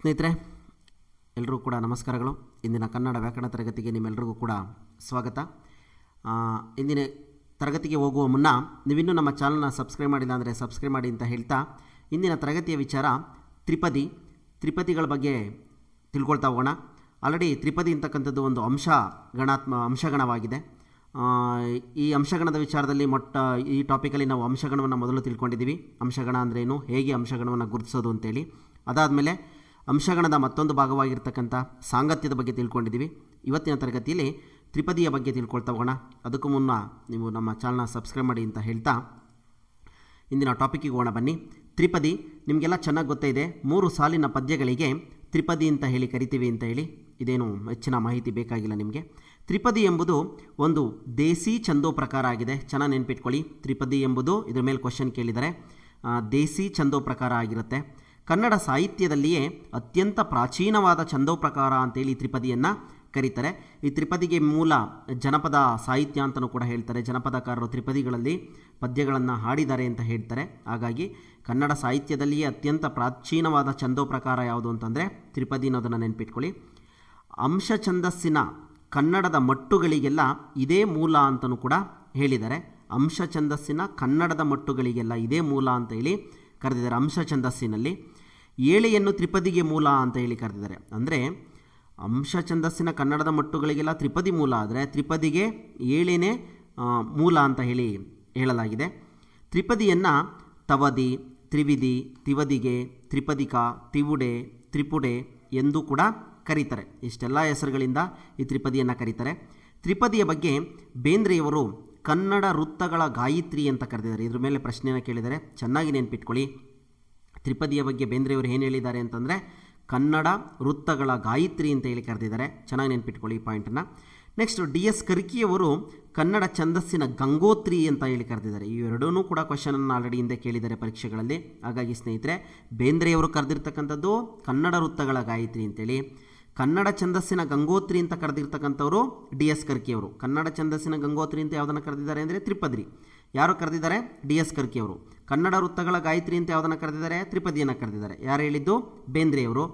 ಸ್ನೇಹಿತರೆ ಎಲ್ಲರೂ ಕೂಡ ನಮಸ್ಕಾರಗಳು. ಇಂದಿನ ಕನ್ನಡ ವ್ಯಾಕರಣ ತರಗತಿಗೆ ನಿಮ್ಮೆಲ್ಲರಿಗೂ ಕೂಡ ಸ್ವಾಗತ. ಇಂದಿನ ತರಗತಿಗೆ ಹೋಗುವ ಮುನ್ನ ನೀವಿನ್ನೂ ನಮ್ಮ ಚಾನಲ್ನ ಸಬ್ಸ್ಕ್ರೈಬ್ ಮಾಡಿಲ್ಲ ಅಂದರೆ ಸಬ್ಸ್ಕ್ರೈಬ್ ಮಾಡಿ ಅಂತ ಹೇಳ್ತಾ, ಇಂದಿನ ತರಗತಿಯ ವಿಚಾರ ತ್ರಿಪದಿ. ತ್ರಿಪದಿಗಳ ಬಗ್ಗೆ ತಿಳ್ಕೊಳ್ತಾ ಹೋಗೋಣ. ಆಲ್ರೆಡಿ ತ್ರಿಪದಿ ಅಂತಕ್ಕಂಥದ್ದು ಒಂದು ಅಂಶ ಗಣಾತ್ಮ, ಅಂಶಗಣವಾಗಿದೆ. ಈ ಅಂಶಗಣದ ವಿಚಾರದಲ್ಲಿ ಮೊಟ್ಟ, ಈ ಟಾಪಿಕಲ್ಲಿ ನಾವು ಅಂಶಗಣವನ್ನು ಮೊದಲು ತಿಳ್ಕೊಂಡಿದ್ದೀವಿ. ಅಂಶಗಣ ಅಂದ್ರೇನು ಹೇಗೆ ಅಂಶಗಣವನ್ನು ಗುರುತಿಸೋದು ಅಂತೇಳಿ. ಅದಾದಮೇಲೆ ಅಂಶಗಣದ ಮತ್ತೊಂದು ಭಾಗವಾಗಿರ್ತಕ್ಕಂಥ ಸಾಂಗತ್ಯದ ಬಗ್ಗೆ ತಿಳ್ಕೊಂಡಿದ್ದೀವಿ. ಇವತ್ತಿನ ತರಗತಿಯಲ್ಲಿ ತ್ರಿಪದಿಯ ಬಗ್ಗೆ ತಿಳ್ಕೊಳ್ತಾ ಹೋಗೋಣ. ಅದಕ್ಕೂ ಮುನ್ನ ನೀವು ನಮ್ಮ ಚಾನಲ್ನ ಸಬ್ಸ್ಕ್ರೈಬ್ ಮಾಡಿ ಅಂತ ಹೇಳ್ತಾ ಇಂದಿನ ಟಾಪಿಕ್ಕಿಗೆ ಹೋಗೋಣ ಬನ್ನಿ. ತ್ರಿಪದಿ, ನಿಮಗೆಲ್ಲ ಚೆನ್ನಾಗಿ ಗೊತ್ತಿದೆ. ಮೂರು ಸಾಲಿನ ಪದ್ಯಗಳಿಗೆ ತ್ರಿಪದಿ ಅಂತ ಹೇಳಿ ಕರಿತೀವಿ ಅಂತ ಹೇಳಿ ಇದೇನು ಹೆಚ್ಚಿನ ಮಾಹಿತಿ ಬೇಕಾಗಿಲ್ಲ ನಿಮಗೆ. ತ್ರಿಪದಿ ಎಂಬುದು ಒಂದು ದೇಸಿ ಛಂದೋ ಪ್ರಕಾರ ಆಗಿದೆ. ಚೆನ್ನಾಗಿ ನೆನ್ಪಿಟ್ಕೊಳ್ಳಿ. ತ್ರಿಪದಿ ಎಂಬುದು ಇದ್ರ ಮೇಲೆ ಕ್ವಶನ್ ಕೇಳಿದರೆ ದೇಸಿ ಛಂದೋ ಪ್ರಕಾರ ಆಗಿರುತ್ತೆ. ಕನ್ನಡ ಸಾಹಿತ್ಯದಲ್ಲಿಯೇ ಅತ್ಯಂತ ಪ್ರಾಚೀನವಾದ ಛಂದೋ ಪ್ರಕಾರ ಅಂತೇಳಿ ತ್ರಿಪದಿಯನ್ನು ಕರೀತಾರೆ. ಈ ತ್ರಿಪದಿಗೆ ಮೂಲ ಜನಪದ ಸಾಹಿತ್ಯ ಅಂತಲೂ ಕೂಡ ಹೇಳ್ತಾರೆ. ಜನಪದಕಾರರು ತ್ರಿಪದಿಗಳಲ್ಲಿ ಪದ್ಯಗಳನ್ನು ಹಾಡಿದ್ದಾರೆ ಅಂತ ಹೇಳ್ತಾರೆ. ಹಾಗಾಗಿ ಕನ್ನಡ ಸಾಹಿತ್ಯದಲ್ಲಿಯೇ ಅತ್ಯಂತ ಪ್ರಾಚೀನವಾದ ಛಂದೋ ಪ್ರಕಾರ ಯಾವುದು ಅಂತಂದರೆ ತ್ರಿಪದಿ ಅನ್ನೋದನ್ನು ನೆನ್ಪಿಟ್ಕೊಳ್ಳಿ. ಅಂಶ ಛಂದಸ್ಸಿನ ಕನ್ನಡದ ಮಟ್ಟುಗಳಿಗೆಲ್ಲ ಇದೇ ಮೂಲ ಅಂತಲೂ ಕೂಡ ಹೇಳಿದ್ದಾರೆ. ಅಂಶ ಛಂದಸ್ಸಿನ ಕನ್ನಡದ ಮಟ್ಟುಗಳಿಗೆಲ್ಲ ಇದೇ ಮೂಲ ಅಂತ ಹೇಳಿ ಕರೆದಿದ್ದಾರೆ ಅಂಶ ಛಂದಸ್ಸಿನಲ್ಲಿ ಏಳೆಯನ್ನು ತ್ರಿಪದಿಗೆ ಮೂಲ ಅಂತ ಹೇಳಿ ಕರೆದಿದ್ದಾರೆ. ಅಂದರೆ ಅಂಶ ಛಂದಸ್ಸಿನ ಕನ್ನಡದ ಮಟ್ಟುಗಳಿಗೆಲ್ಲ ತ್ರಿಪದಿ ಮೂಲ ಆದರೆ ತ್ರಿಪದಿಗೆ ಏಳೇನೇ ಮೂಲ ಅಂತ ಹೇಳಿ ಹೇಳಲಾಗಿದೆ. ತ್ರಿಪದಿಯನ್ನು ತವದಿ, ತ್ರಿವಿಧಿ, ತಿವದಿಗೆ, ತ್ರಿಪದಿಕ, ತಿವುಡೆ, ತ್ರಿಪುಡೆ ಎಂದು ಕೂಡ ಕರೀತಾರೆ. ಇಷ್ಟೆಲ್ಲ ಹೆಸರುಗಳಿಂದ ಈ ತ್ರಿಪದಿಯನ್ನು ಕರೀತಾರೆ. ತ್ರಿಪದಿಯ ಬಗ್ಗೆ ಬೇಂದ್ರೆಯವರು ಕನ್ನಡ ವೃತ್ತಗಳ ಗಾಯತ್ರಿ ಅಂತ ಕರೆದಿದ್ದಾರೆ. ಇದ್ರ ಮೇಲೆ ಪ್ರಶ್ನೆಯನ್ನು ಕೇಳಿದರೆ ಚೆನ್ನಾಗಿ ನೆನ್ಪಿಟ್ಕೊಳ್ಳಿ. ತ್ರಿಪದಿಯ ಬಗ್ಗೆ ಬೇಂದ್ರೆಯವರು ಏನು ಹೇಳಿದ್ದಾರೆ ಅಂತಂದರೆ, ಕನ್ನಡ ವೃತ್ತಗಳ ಗಾಯತ್ರಿ ಅಂತ ಹೇಳಿ ಕರೆದಿದ್ದಾರೆ. ಚೆನ್ನಾಗಿ ನೆನ್ಪಿಟ್ಕೊಳ್ಳಿ ಈ ಪಾಯಿಂಟನ್ನು ನೆಕ್ಸ್ಟ್ ಡಿ ಎಸ್ ಕರ್ಕಿಯವರು ಕನ್ನಡ ಛಂದಸ್ಸಿನ ಗಂಗೋತ್ರಿ ಅಂತ ಹೇಳಿ ಕರೆದಿದ್ದಾರೆ. ಇವೆರಡೂ ಕೂಡ ಕ್ವಶನನ್ನು ಆಲ್ರೆಡಿ ಹಿಂದೆ ಕೇಳಿದ್ದಾರೆ ಪರೀಕ್ಷೆಗಳಲ್ಲಿ. ಹಾಗಾಗಿ ಸ್ನೇಹಿತರೆ, ಬೇಂದ್ರೆಯವರು ಕರೆದಿರ್ತಕ್ಕಂಥದ್ದು ಕನ್ನಡ ವೃತ್ತಗಳ ಗಾಯತ್ರಿ ಅಂತೇಳಿ ಕನ್ನಡ ಛಂದಸ್ಸಿನ ಗಂಗೋತ್ರಿ ಅಂತ ಕರೆದಿರ್ತಕ್ಕಂಥವರು ಡಿ ಎಸ್ ಕರ್ಕಿಯವರು. ಕನ್ನಡ ಛಂದಸ್ಸಿನ ಗಂಗೋತ್ರಿ ಅಂತ ಯಾವುದನ್ನು ಕರೆದಿದ್ದಾರೆ ಅಂದರೆ ತ್ರಿಪದ್ರಿ ಯಾರು ಕರೆದಿದ್ದಾರೆ? ಡಿ ಎಸ್ ಕರ್ಕಿಯವರು. ಕನ್ನಡ ವೃತ್ತಗಳ ಗಾಯತ್ರಿ ಅಂತ ಯಾವುದನ್ನು ಕರೆದಿದ್ದಾರೆ? ತ್ರಿಪದಿಯನ್ನು ಕರೆದಿದ್ದಾರೆ. ಯಾರು ಹೇಳಿದ್ದು? ಬೇಂದ್ರೆಯವರು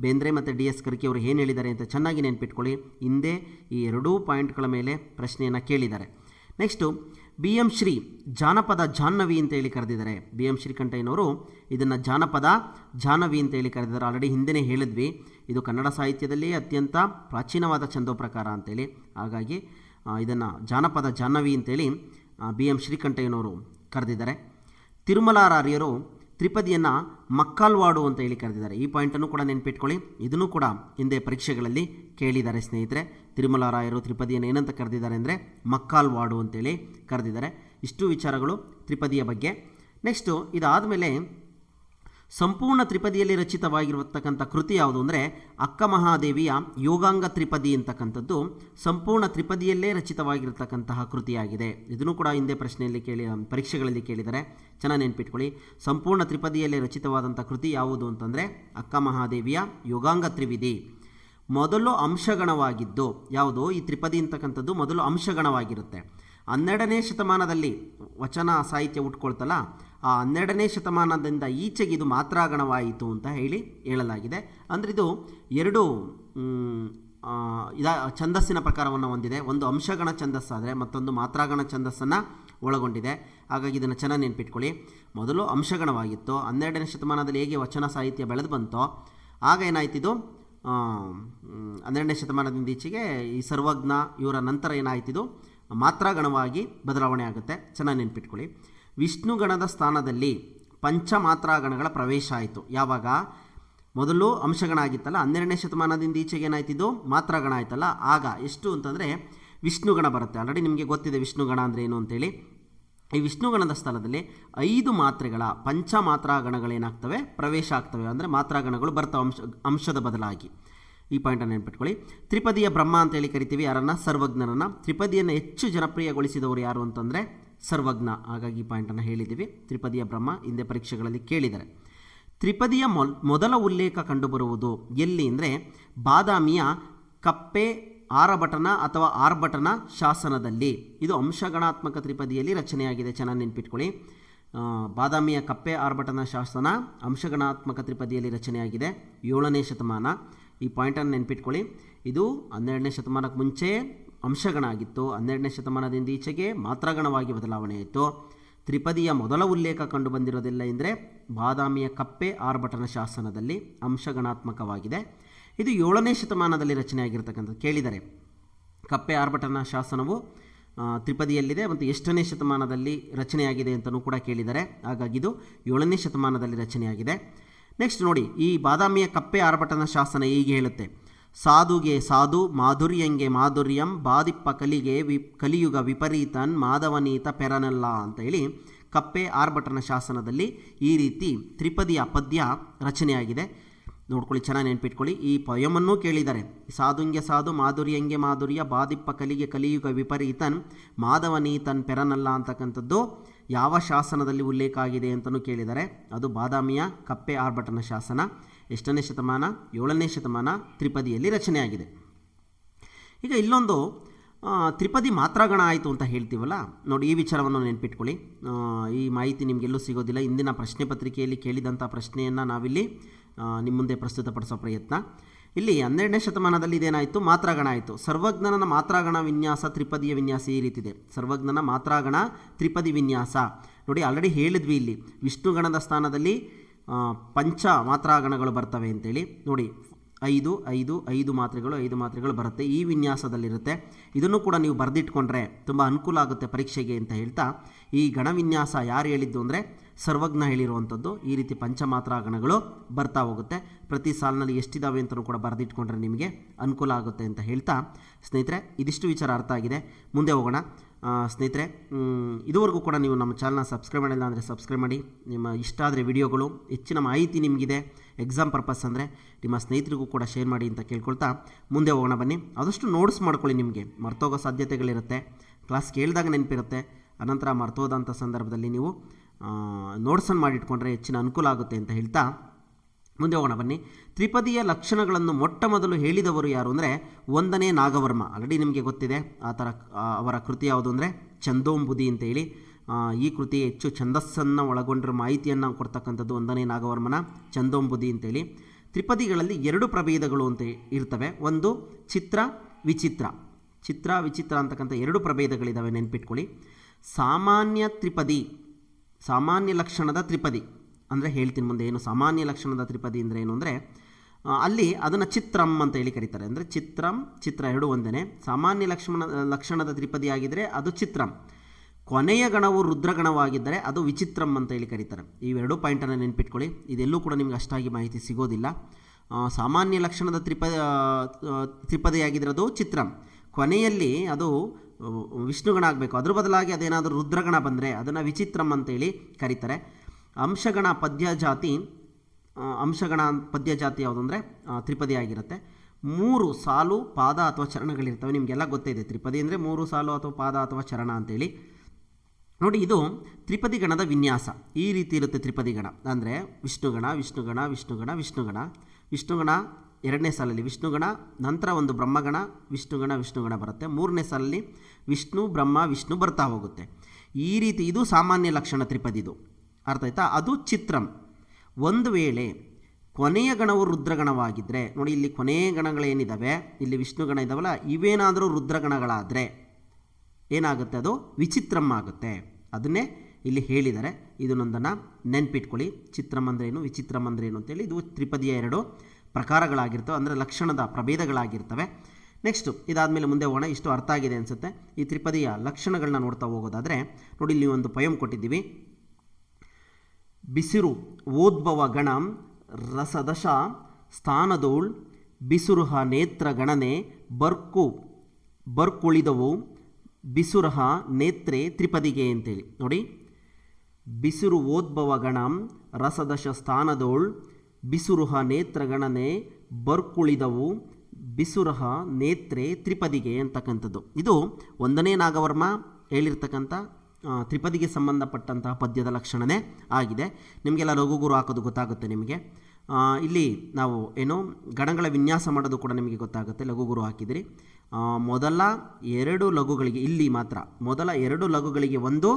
ಬೇಂದ್ರೆ ಮತ್ತು ಡಿ ಎಸ್ ಕರ್ಕಿ ಅವರು ಏನು ಹೇಳಿದ್ದಾರೆ ಅಂತ ಚೆನ್ನಾಗಿ ನೆನ್ಪಿಟ್ಕೊಳ್ಳಿ. ಹಿಂದೆ ಈ ಎರಡೂ ಪಾಯಿಂಟ್ಗಳ ಮೇಲೆ ಪ್ರಶ್ನೆಯನ್ನು ಕೇಳಿದ್ದಾರೆ. ನೆಕ್ಸ್ಟು, ಬಿ ಎಂ ಶ್ರೀ ಜಾನಪದ ಜಾಹ್ನವಿ ಅಂತ ಹೇಳಿ ಕರೆದಿದ್ದಾರೆ. ಬಿ ಎಂ ಶ್ರೀಕಂಠಯ್ಯನವರು ಇದನ್ನು ಜಾನಪದ ಜಾಹ್ನವಿ ಅಂತ ಹೇಳಿ ಕರೆದಿದ್ದಾರೆ. ಆಲ್ರೆಡಿ ಹಿಂದೆನೇ ಹೇಳಿದ್ವಿ. ಇದು ಕನ್ನಡ ಸಾಹಿತ್ಯದಲ್ಲಿ ಅತ್ಯಂತ ಪ್ರಾಚೀನವಾದ ಛಂದೋ ಪ್ರಕಾರ ಅಂತೇಳಿ ಹಾಗಾಗಿ ಇದನ್ನು ಜಾನಪದ ಜಾಹ್ನವಿ ಅಂತೇಳಿ ಬಿ ಎಂ ಶ್ರೀಕಂಠಯ್ಯನವರು ಕರೆದಿದ್ದಾರೆ. ತಿರುಮಲಾರಾರ್ಯರು ತ್ರಿಪದಿಯನ್ನು ಮಕ್ಕಾಲ್ವಾಡು ಅಂತ ಹೇಳಿ ಕರೆದಿದ್ದಾರೆ. ಈ ಪಾಯಿಂಟನ್ನು ಕೂಡ ನೆನಪಿಟ್ಕೊಳ್ಳಿ. ಇದನ್ನು ಕೂಡ ಹಿಂದೆ ಪರೀಕ್ಷೆಗಳಲ್ಲಿ ಕೇಳಿದ್ದಾರೆ ಸ್ನೇಹಿತರೆ. ತಿರುಮಲಾರಾಯರು ತ್ರಿಪದಿಯನ್ನು ಏನಂತ ಕರೆದಿದ್ದಾರೆ ಅಂದರೆ ಮಕ್ಕಾಲ್ವಾಡು ಅಂತೇಳಿ ಕರೆದಿದ್ದಾರೆ. ಇಷ್ಟು ವಿಚಾರಗಳು ತ್ರಿಪದಿಯ ಬಗ್ಗೆ. ನೆಕ್ಸ್ಟು ಇದಾದ ಮೇಲೆ ಸಂಪೂರ್ಣ ತ್ರಿಪದಿಯಲ್ಲಿ ರಚಿತವಾಗಿರತಕ್ಕಂಥ ಕೃತಿ ಯಾವುದು ಅಂದರೆ ಅಕ್ಕ ಮಹಾದೇವಿಯ ಯೋಗಾಂಗ ತ್ರಿಪದಿ ಅಂತಕ್ಕಂಥದ್ದು ಸಂಪೂರ್ಣ ತ್ರಿಪದಿಯಲ್ಲೇ ರಚಿತವಾಗಿರತಕ್ಕಂತಹ ಕೃತಿಯಾಗಿದೆ. ಇದನ್ನು ಕೂಡ ಹಿಂದೆ ಪ್ರಶ್ನೆಯಲ್ಲಿ ಕೇಳಿ ಪರೀಕ್ಷೆಗಳಲ್ಲಿ ಕೇಳಿದರೆ ಚೆನ್ನಾಗಿ ನೆನ್ಪಿಟ್ಕೊಳ್ಳಿ. ಸಂಪೂರ್ಣ ತ್ರಿಪದಿಯಲ್ಲೇ ರಚಿತವಾದಂಥ ಕೃತಿ ಯಾವುದು ಅಂತಂದರೆ ಅಕ್ಕ ಮಹಾದೇವಿಯ ಯೋಗಾಂಗ ತ್ರಿವಿಧಿ. ಮೊದಲು ಅಂಶಗಣವಾಗಿದ್ದು, ಯಾವುದು? ಈ ತ್ರಿಪದಿ ಅಂತಕ್ಕಂಥದ್ದು ಮೊದಲು ಅಂಶಗಣವಾಗಿರುತ್ತೆ. ಹನ್ನೆರಡನೇ ಶತಮಾನದಲ್ಲಿ ವಚನ ಸಾಹಿತ್ಯ ಹುಟ್ಕೊಳ್ತಲ್ಲ ಆ ಹನ್ನೆರಡನೇ ಶತಮಾನದಿಂದ ಈಚೆಗೆ ಇದು ಮಾತ್ರಾಗಣವಾಯಿತು ಅಂತ ಹೇಳಿ ಹೇಳಲಾಗಿದೆ. ಅಂದರೆ ಇದು ಎರಡು ಇದ, ಛಂದಸ್ಸಿನ ಪ್ರಕಾರವನ್ನು ಹೊಂದಿದೆ. ಒಂದು ಅಂಶಗಣ ಛಂದಸ್ಸಾದರೆ ಮತ್ತೊಂದು ಮಾತ್ರಾಗಣ ಛಂದಸ್ಸನ್ನು ಒಳಗೊಂಡಿದೆ. ಹಾಗಾಗಿ ಇದನ್ನು ಚೆನ್ನಾಗಿ ನೆನ್ಪಿಟ್ಕೊಳ್ಳಿ. ಮೊದಲು ಅಂಶಗಣವಾಗಿತ್ತು. ಹನ್ನೆರಡನೇ ಶತಮಾನದಲ್ಲಿ ಹೇಗೆ ವಚನ ಸಾಹಿತ್ಯ ಬೆಳೆದು ಬಂತೋ, ಆಗ ಏನಾಯ್ತಿದು ಇದು? ಹನ್ನೆರಡನೇ ಶತಮಾನದಿಂದ ಈಚೆಗೆ ಈ ಸರ್ವಜ್ಞ ಇವರ ನಂತರ ಏನಾಯ್ತಿದು ಮಾತ್ರಾಗಣವಾಗಿ ಬದಲಾವಣೆ ಆಗುತ್ತೆ. ಚೆನ್ನಾಗಿ ನೆನ್ಪಿಟ್ಕೊಳ್ಳಿ. ವಿಷ್ಣುಗಣದ ಸ್ಥಾನದಲ್ಲಿ ಪಂಚ ಗಣಗಳ ಪ್ರವೇಶ ಆಯಿತು. ಯಾವಾಗ? ಮೊದಲು ಅಂಶಗಣ ಆಗಿತ್ತಲ್ಲ, ಹನ್ನೆರಡನೇ ಶತಮಾನದಿಂದ ಈಚೆಗೆ ಏನಾಯ್ತಿದ್ದು? ಮಾತ್ರಾಗಣ ಆಯ್ತಲ್ಲ. ಆಗ ಎಷ್ಟು ಅಂತಂದರೆ ವಿಷ್ಣುಗಣ ಬರುತ್ತೆ. ಆಲ್ರೆಡಿ ನಿಮಗೆ ಗೊತ್ತಿದೆ ವಿಷ್ಣುಗಣ ಅಂದರೆ ಏನು ಅಂತೇಳಿ. ಈ ವಿಷ್ಣುಗಣದ ಸ್ಥಳದಲ್ಲಿ ಐದು ಮಾತ್ರೆಗಳ ಪಂಚ ಮಾತ್ರಾಗಣಗಳೇನಾಗ್ತವೆ ಪ್ರವೇಶ ಆಗ್ತವೆ. ಅಂದರೆ ಮಾತ್ರಾಗಣಗಳು ಬರ್ತವೆ ಅಂಶ ಅಂಶದ ಬದಲಾಗಿ. ಈ ಪಾಯಿಂಟನ್ನು ನೆನ್ಪಿಟ್ಕೊಳ್ಳಿ. ತ್ರಿಪದಿಯ ಬ್ರಹ್ಮ ಅಂತ ಹೇಳಿ ಕರಿತೀವಿ, ಯಾರನ್ನ? ಸರ್ವಜ್ಞರನ್ನು ತ್ರಿಪದಿಯನ್ನು ಹೆಚ್ಚು ಜನಪ್ರಿಯಗೊಳಿಸಿದವರು ಯಾರು ಅಂತಂದರೆ ಸರ್ವಜ್ಞ. ಹಾಗಾಗಿ ಈ ಪಾಯಿಂಟನ್ನು ಹೇಳಿದ್ದೀವಿ ತ್ರಿಪದಿಯ ಬ್ರಹ್ಮ ಹಿಂದೆ ಪರೀಕ್ಷೆಗಳಲ್ಲಿ ಕೇಳಿದ್ದಾರೆ. ತ್ರಿಪದಿಯ ಮೊದಲ ಉಲ್ಲೇಖ ಕಂಡುಬರುವುದು ಎಲ್ಲಿ ಅಂದರೆ ಬಾದಾಮಿಯ ಕಪ್ಪೆ ಆರಭಟನ ಅಥವಾ ಆರ್ಭಟನ ಶಾಸನದಲ್ಲಿ. ಇದು ಅಂಶಗಣಾತ್ಮಕ ತ್ರಿಪದಿಯಲ್ಲಿ ರಚನೆಯಾಗಿದೆ. ಚೆನ್ನಾಗಿ ನೆನ್ಪಿಟ್ಕೊಳ್ಳಿ. ಬಾದಾಮಿಯ ಕಪ್ಪೆ ಆರ್ಭಟನ ಶಾಸನ ಅಂಶಗಣಾತ್ಮಕ ತ್ರಿಪದಿಯಲ್ಲಿ ರಚನೆಯಾಗಿದೆ. ಏಳನೇ ಶತಮಾನ. ಈ ಪಾಯಿಂಟನ್ನು ನೆನಪಿಟ್ಕೊಳ್ಳಿ. ಇದು ಹನ್ನೆರಡನೇ ಶತಮಾನಕ್ಕೆ ಮುಂಚೆ ಅಂಶಗಣ ಆಗಿತ್ತು ಹನ್ನೆರಡನೇ ಶತಮಾನದಿಂದ ಈಚೆಗೆ ಮಾತ್ರಗಣವಾಗಿ ಬದಲಾವಣೆ ಆಯಿತು. ತ್ರಿಪದಿಯ ಮೊದಲ ಉಲ್ಲೇಖ ಕಂಡು ಬಂದಿರೋದಿಲ್ಲ ಎಂದರೆ ಬಾದಾಮಿಯ ಕಪ್ಪೆ ಆರ್ಭಟನ ಶಾಸನದಲ್ಲಿ ಅಂಶಗಣಾತ್ಮಕವಾಗಿದೆ. ಇದು ಏಳನೇ ಶತಮಾನದಲ್ಲಿ ರಚನೆಯಾಗಿರ್ತಕ್ಕಂಥದ್ದು. ಕೇಳಿದರೆ ಕಪ್ಪೆ ಆರ್ಭಟನ ಶಾಸನವು ತ್ರಿಪದಿಯಲ್ಲಿದೆ ಮತ್ತು ಎಷ್ಟನೇ ಶತಮಾನದಲ್ಲಿ ರಚನೆಯಾಗಿದೆ ಅಂತಲೂ ಕೂಡ ಕೇಳಿದ್ದಾರೆ ಹಾಗಾಗಿ ಇದು ಏಳನೇ ಶತಮಾನದಲ್ಲಿ ರಚನೆಯಾಗಿದೆ. ನೆಕ್ಸ್ಟ್ ನೋಡಿ, ಈ ಬಾದಾಮಿಯ ಕಪ್ಪೆ ಆರ್ಭಟನ ಶಾಸನ ಹೀಗೆ ಹೇಳುತ್ತೆ. ಸಾಧುಗೆ ಸಾಧು, ಮಾಧುರ್ಯಂಗೆ ಮಾಧುರ್ಯಂ ಬಾದಿಪ್ಪ ಕಲಿಗೆ ವಿ, ಕಲಿಯುಗ ವಿಪರೀತನ್, ಮಾಧವನೀತ ಪೆರನಲ್ಲ ಅಂತ ಹೇಳಿ ಕಪ್ಪೆ ಆರ್ಭಟನ ಶಾಸನದಲ್ಲಿ ಈ ರೀತಿ ತ್ರಿಪದಿಯ ಪದ್ಯ ರಚನೆಯಾಗಿದೆ. ನೋಡ್ಕೊಳ್ಳಿ, ಚೆನ್ನಾಗಿ ನೆನ್ಪಿಟ್ಕೊಳ್ಳಿ. ಈ ಪಯಮನ್ನೂ ಕೇಳಿದ್ದಾರೆ ಸಾಧುಂಗೆ ಸಾಧು, ಮಾಧುರ್ಯಂಗೆ ಮಾಧುರ್ಯ ಬಾದಿಪ್ಪ ಕಲಿಗೆ ಕಲಿಯುಗ ವಿಪರೀತನ್, ಮಾಧವನೀತನ್ ಪೆರನಲ್ಲ ಅಂತಕ್ಕಂಥದ್ದು ಯಾವ ಶಾಸನದಲ್ಲಿ ಉಲ್ಲೇಖ ಆಗಿದೆ ಅಂತಲೂ ಕೇಳಿದ್ದಾರೆ ಅದು ಬಾದಾಮಿಯ ಕಪ್ಪೆ ಆರ್ಭಟನ ಶಾಸನ, ಎಷ್ಟನೇ ಶತಮಾನ, ಏಳನೇ ಶತಮಾನ ತ್ರಿಪದಿಯಲ್ಲಿ ರಚನೆಯಾಗಿದೆ. ಈಗ ಇಲ್ಲೊಂದು ತ್ರಿಪದಿ ಮಾತ್ರಗಣ ಆಯಿತು ಅಂತ ಹೇಳ್ತೀವಲ್ಲ, ನೋಡಿ ಈ ವಿಚಾರವನ್ನು ನೆನ್ಪಿಟ್ಕೊಳ್ಳಿ. ಈ ಮಾಹಿತಿ ನಿಮಗೆಲ್ಲೂ ಸಿಗೋದಿಲ್ಲ. ಇಂದಿನ ಪ್ರಶ್ನೆ ಪತ್ರಿಕೆಯಲ್ಲಿ ಕೇಳಿದಂಥ ಪ್ರಶ್ನೆಯನ್ನು ನಾವಿಲ್ಲಿ ನಿಮ್ಮ ಮುಂದೆ ಪ್ರಸ್ತುತಪಡಿಸೋ ಪ್ರಯತ್ನ. ಇಲ್ಲಿ ಹನ್ನೆರಡನೇ ಶತಮಾನದಲ್ಲಿ ಇದೇನಾಯಿತು? ಮಾತ್ರಾಗಣ ಆಯಿತು. ಸರ್ವಜ್ಞನ ಮಾತ್ರಾಗಣ ವಿನ್ಯಾಸ ತ್ರಿಪದಿಯ ವಿನ್ಯಾಸ ಈ ರೀತಿದೆ ಸರ್ವಜ್ಞನ ಮಾತ್ರಾಗಣ ತ್ರಿಪದಿ ವಿನ್ಯಾಸ. ನೋಡಿ ಆಲ್ರೆಡಿ ಹೇಳಿದ್ವಿ ಇಲ್ಲಿ. ವಿಷ್ಣುಗಣದ ಸ್ಥಾನದಲ್ಲಿ ಪಂಚ ಮಾತ್ರಾಗಣಗಳು ಬರ್ತವೆ ಅಂತೇಳಿ. ನೋಡಿ, ಐದು ಐದು ಐದು ಮಾತ್ರೆಗಳು ಐದು ಮಾತ್ರೆಗಳು ಬರುತ್ತೆ. ಈ ವಿನ್ಯಾಸದಲ್ಲಿರುತ್ತೆ. ಇದನ್ನು ಕೂಡ ನೀವು ಬರೆದಿಟ್ಕೊಂಡ್ರೆ ತುಂಬ ಅನುಕೂಲ ಆಗುತ್ತೆ ಪರೀಕ್ಷೆಗೆ ಅಂತ ಹೇಳ್ತಾ. ಈ ಗಣವಿನ್ಯಾಸ ಯಾರು ಹೇಳಿದ್ದು ಅಂದರೆ ಸರ್ವಜ್ಞ ಹೇಳಿರುವಂಥದ್ದು ಈ ರೀತಿ ಪಂಚಮಾತ್ರ ಗಣಗಳು ಬರ್ತಾ ಹೋಗುತ್ತೆ. ಪ್ರತಿ ಸಾಲಿನಲ್ಲಿ ಎಷ್ಟಿದ್ದಾವೆ ಅಂತಲೂ ಕೂಡ ಬರೆದಿಟ್ಕೊಂಡ್ರೆ ನಿಮಗೆ ಅನುಕೂಲ ಆಗುತ್ತೆ ಅಂತ ಹೇಳ್ತಾ ಸ್ನೇಹಿತರೆ, ಇದಿಷ್ಟು ವಿಚಾರ ಅರ್ಥ ಆಗಿದೆ. ಮುಂದೆ ಹೋಗೋಣ. ಸ್ನೇಹಿತರೆ ಇದುವರೆಗೂ ಕೂಡ ನೀವು ನಮ್ಮ ಚಾನಲ್ನ ಸಬ್ಸ್ಕ್ರೈಬ್ ಮಾಡಿಲ್ಲ ಅಂದರೆ ಸಬ್ಸ್ಕ್ರೈಬ್ ಮಾಡಿ. ನಿಮ್ಮ ಇಷ್ಟ ಆದರೆ ವಿಡಿಯೋಗಳು, ಹೆಚ್ಚಿನ ಮಾಹಿತಿ ನಿಮಗಿದೆ. ಎಕ್ಸಾಮ್ ಪರ್ಪಸ್ ಅಂದರೆ ನಿಮ್ಮ ಸ್ನೇಹಿತರಿಗೂ ಕೂಡ ಶೇರ್ ಮಾಡಿ ಅಂತ ಕೇಳ್ಕೊಳ್ತಾ ಮುಂದೆ ಹೋಗೋಣ ಬನ್ನಿ. ಆದಷ್ಟು ನೋಟ್ಸ್ ಮಾಡ್ಕೊಳ್ಳಿ ನಿಮಗೆ. ಮರ್ತೋಗೋ ಸಾಧ್ಯತೆಗಳಿರುತ್ತೆ. ಕ್ಲಾಸ್ ಕೇಳಿದಾಗ ನೆನಪಿರುತ್ತೆ. ಅನಂತರ ಮರ್ತೋದಂಥ ಸಂದರ್ಭದಲ್ಲಿ ನೀವು ನೋಟ್ಸನ್ನು ಮಾಡಿಟ್ಕೊಂಡ್ರೆ ಹೆಚ್ಚಿನ ಅನುಕೂಲ ಆಗುತ್ತೆ ಅಂತ ಹೇಳ್ತಾ ಮುಂದೆ ಹೋಗೋಣ, ಬನ್ನಿ. ತ್ರಿಪದಿಯ ಲಕ್ಷಣಗಳನ್ನು ಮೊಟ್ಟ ಮೊದಲು ಹೇಳಿದವರು ಯಾರು ಅಂದರೆ ಒಂದನೇ ನಾಗವರ್ಮ. ಆಲ್ರೆಡಿ ನಿಮಗೆ ಗೊತ್ತಿದೆ ಆ ಥರ ಅವರ ಕೃತಿ ಯಾವುದು ಅಂದರೆ ಚಂದೋಂಬುದಿ ಅಂತೇಳಿ ಹೇಳಿ. ಈ ಕೃತಿ ಹೆಚ್ಚು ಛಂದಸ್ಸನ್ನು ಒಳಗೊಂಡಿರೋ ಮಾಹಿತಿಯನ್ನು ಕೊಡ್ತಕ್ಕಂಥದ್ದು ಒಂದನೇ ನಾಗವರ್ಮನ ಚಂದೋಂಬುದಿ ಅಂತೇಳಿ ತ್ರಿಪದಿಗಳಲ್ಲಿ ಎರಡು ಪ್ರಭೇದಗಳು ಅಂತ ಇರ್ತವೆ. ಒಂದು, ಚಿತ್ರ, ವಿಚಿತ್ರ. ಚಿತ್ರ, ವಿಚಿತ್ರ ಅಂತಕ್ಕಂಥ ಎರಡು ಪ್ರಭೇದಗಳಿದ್ದಾವೆ ನೆನ್ಪಿಟ್ಕೊಳ್ಳಿ. ಸಾಮಾನ್ಯ ತ್ರಿಪದಿ ಸಾಮಾನ್ಯ ಲಕ್ಷಣದ ತ್ರಿಪದಿ. ಅಂದರೆ ಹೇಳ್ತೀನಿ ಮುಂದೆ ಏನು ಸಾಮಾನ್ಯ ಲಕ್ಷಣದ ತ್ರಿಪದಿ ಅಂದರೆ ಏನು ಅಂದರೆ ಅಲ್ಲಿ ಅದನ್ನು ಚಿತ್ರಂ ಅಂತ ಹೇಳಿ ಕರೀತಾರೆ. ಅಂದರೆ ಚಿತ್ರಂ, ಚಿತ್ರ ಎರಡು ಒಂದೇ ಸಾಮಾನ್ಯ ಲಕ್ಷ್ಮಣ ಲಕ್ಷಣದ ತ್ರಿಪದಿ ಆಗಿದ್ದರೆ ಅದು ಚಿತ್ರಂ. ಕೊನೆಯ ಗಣವು ರುದ್ರಗಣವಾಗಿದ್ದರೆ ಅದು ವಿಚಿತ್ರಂ ಅಂತ ಹೇಳಿ ಕರೀತಾರೆ. ಇವೆರಡೂ ಪಾಯಿಂಟನ್ನು ನೆನ್ಪಿಟ್ಕೊಳ್ಳಿ. ಇದೆಲ್ಲೂ ಕೂಡ ನಿಮ್ಗೆ ಅಷ್ಟಾಗಿ ಮಾಹಿತಿ ಸಿಗೋದಿಲ್ಲ. ಸಾಮಾನ್ಯ ಲಕ್ಷಣದ ತ್ರಿಪ ತ್ರಿಪದಿಯಾಗಿದ್ದರೆ ಅದು ಚಿತ್ರಂ. ಕೊನೆಯಲ್ಲಿ ಅದು ವಿಷ್ಣುಗಣ ಆಗಬೇಕು ಅದ್ರ ಬದಲಾಗಿ ಅದೇನಾದರೂ ರುದ್ರಗಣ ಬಂದರೆ ಅದನ್ನು ವಿಚಿತ್ರಂ ಅಂತೇಳಿ ಕರೀತಾರೆ. ಅಂಶಗಣ ಪದ್ಯ ಜಾತಿ ಅಂಶಗಣ ಪದ್ಯ ಜಾತಿ ಯಾವುದು ಅಂದರೆ ತ್ರಿಪದಿ ಆಗಿರುತ್ತೆ. ಮೂರು ಸಾಲು, ಪಾದ ಅಥವಾ ಚರಣಗಳಿರ್ತವೆ. ನಿಮಗೆಲ್ಲ ಗೊತ್ತಿದೆ ತ್ರಿಪದಿ ಅಂದರೆ ಮೂರು ಸಾಲು ಅಥವಾ ಪಾದ ಅಥವಾ ಚರಣ ಅಂತೇಳಿ. ನೋಡಿ, ಇದು ತ್ರಿಪದಿ ಗಣದ ವಿನ್ಯಾಸ. ಈ ರೀತಿ ಇರುತ್ತೆ ತ್ರಿಪದಿ ಗಣ. ಅಂದರೆ ವಿಷ್ಣುಗಣ ವಿಷ್ಣುಗಣ ವಿಷ್ಣುಗಣ ವಿಷ್ಣುಗಣ. ವಿಷ್ಣುಗಣ ಎರಡನೇ ಸಾಲಲ್ಲಿ ವಿಷ್ಣುಗಣ, ನಂತರ ಒಂದು ಬ್ರಹ್ಮಗಣ, ವಿಷ್ಣುಗಣ ವಿಷ್ಣುಗಣ ಬರುತ್ತೆ. ಮೂರನೇ ಸಾಲಲ್ಲಿ ವಿಷ್ಣು, ಬ್ರಹ್ಮ, ವಿಷ್ಣು ಬರ್ತಾ ಹೋಗುತ್ತೆ. ಈ ರೀತಿ ಇದು ಸಾಮಾನ್ಯ ಲಕ್ಷಣ ತ್ರಿಪದಿದು. ಅರ್ಥ ಆಯ್ತಾ? ಅದು ಚಿತ್ರಂ. ಒಂದು ವೇಳೆ ಕೊನೆಯ ಗಣವು ರುದ್ರಗಣವಾಗಿದ್ದರೆ ನೋಡಿ ಇಲ್ಲಿ ಕೊನೆಯ ಗಣಗಳೇನಿದ್ದಾವೆ ಇಲ್ಲಿ ವಿಷ್ಣುಗಣ ಇದ್ದಾವಲ್ಲ ಇವೇನಾದರೂ ರುದ್ರಗಣಗಳಾದರೆ ಏನಾಗುತ್ತೆ ಅದು? ವಿಚಿತ್ರಂ ಆಗುತ್ತೆ. ಅದನ್ನೇ ಇಲ್ಲಿ ಹೇಳಿದ್ದಾರೆ. ಇದನ್ನೊಂದನ್ನು ನೆನ್ಪಿಟ್ಕೊಳ್ಳಿ. ಚಿತ್ರಮ್ ಅಂದ್ರೇನು ವಿಚಿತ್ರಮ್ ಅಂದ್ರೇನು ಅಂತೇಳಿ ಇದು ತ್ರಿಪದಿಯ ಎರಡು. ಪ್ರಕಾರಗಳಾಗಿರ್ತವೆ, ಅಂದರೆ ಲಕ್ಷಣದ ಪ್ರಭೇದಗಳಾಗಿರ್ತವೆ. ನೆಕ್ಸ್ಟು ಇದಾದಮೇಲೆ ಮುಂದೆ ಹೋಗೋಣ. ಇಷ್ಟು ಅರ್ಥ ಆಗಿದೆ ಅನಿಸುತ್ತೆ. ಈ ತ್ರಿಪದಿಯ ಲಕ್ಷಣಗಳನ್ನ ನೋಡ್ತಾ ಹೋಗೋದಾದರೆ, ನೋಡಿ, ಇಲ್ಲಿ ಒಂದು ಪಯಂ ಕೊಟ್ಟಿದ್ದೀವಿ. ಬಿಸಿರು, ಓದ್ಭವ ಗಣ, ರಸದಶ, ಸ್ಥಾನದೋಳ್, ಬಿಸುರುಹ ನೇತ್ರ ಗಣನೆ, ಬರ್ಕು, ಬರ್ಕುಳಿದವು, ಬಿಸುರಹ ನೇತ್ರೆ, ತ್ರಿಪದಿಗೆ ಅಂತೇಳಿ. ನೋಡಿ, ಬಿಸಿರು ಓದ್ಭವ ಗಣ, ರಸದಶ ಸ್ಥಾನದೋಳ್ ಬಿಸುರುಹ ನೇತ್ರಗಣನೆ ಬರ್ಕುಳಿದವು. ಬಿಸುರಹ ನೇತ್ರೆ ತ್ರಿಪದಿಗೆ ಅಂತಕ್ಕಂಥದ್ದು. ಇದು ಒಂದನೇ ನಾಗವರ್ಮ ಹೇಳಿರ್ತಕ್ಕಂಥ ತ್ರಿಪದಿಗೆ ಸಂಬಂಧಪಟ್ಟಂತಹ ಪದ್ಯದ ಲಕ್ಷಣನೇ ಆಗಿದೆ. ನಿಮಗೆಲ್ಲ ಲಘುಗುರು ಹಾಕೋದು ಗೊತ್ತಾಗುತ್ತೆ ನಿಮಗೆ. ಇಲ್ಲಿ ನಾವು ಏನು ಗಣಗಳ ವಿನ್ಯಾಸ ಮಾಡೋದು ಕೂಡ ನಿಮಗೆ ಗೊತ್ತಾಗುತ್ತೆ. ಲಘುಗುರು ಹಾಕಿದಿರಿ. ಮೊದಲ ಎರಡು ಲಘುಗಳಿಗೆ, ಇಲ್ಲಿ ಮಾತ್ರ ಮೊದಲ ಎರಡು ಲಘುಗಳಿಗೆ ಒಂದು